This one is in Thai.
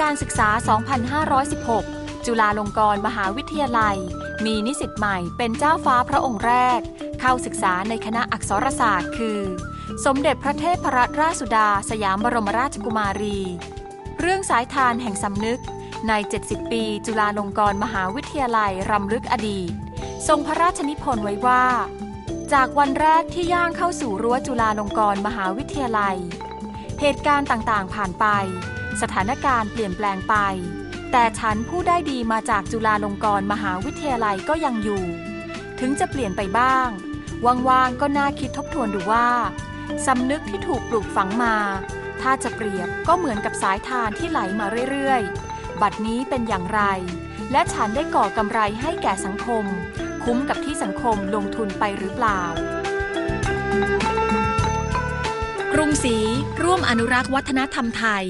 การศึกษา 2516 จุฬาลงกรณ์มหาวิทยาลัย มีนิสิตใหม่เป็นเจ้าฟ้าพระองค์แรก เข้าศึกษาในคณะอักษรศาสตร์ คือ สมเด็จพระเทพรัตนราชสุดา สยามบรมราชกุมารี เรื่องสายทานแห่งสำนึก ใน 70 ปี จุฬาลงกรณ์มหาวิทยาลัยรำลึกอดีต ทรงพระราชนิพนธ์ไว้ว่า จากวันแรกที่ย่างเข้าสู่รั้วจุฬาลงกรณ์มหาวิทยาลัย เหตุการณ์ต่างๆผ่านไป สถานการณ์เปลี่ยนแปลงไป แต่ฉันผู้ได้ดีมาจากจุฬาลงกรณ์มหาวิทยาลัยก็ยังอยู่ ถึงจะเปลี่ยนไปบ้าง ว่างๆก็น่าคิดทบทวนดูว่าสำนึกที่ถูกปลูกฝังมา ถ้าจะเปรียบก็เหมือนกับสายทานที่ไหลมาเรื่อยๆ บัดนี้เป็นอย่างไร และฉันได้ก่อกำไรให้แก่สังคม คุ้มกับที่สังคมลงทุนไปหรือเปล่า กรุงศรีร่วมอนุรักษ์วัฒนธรรมไทย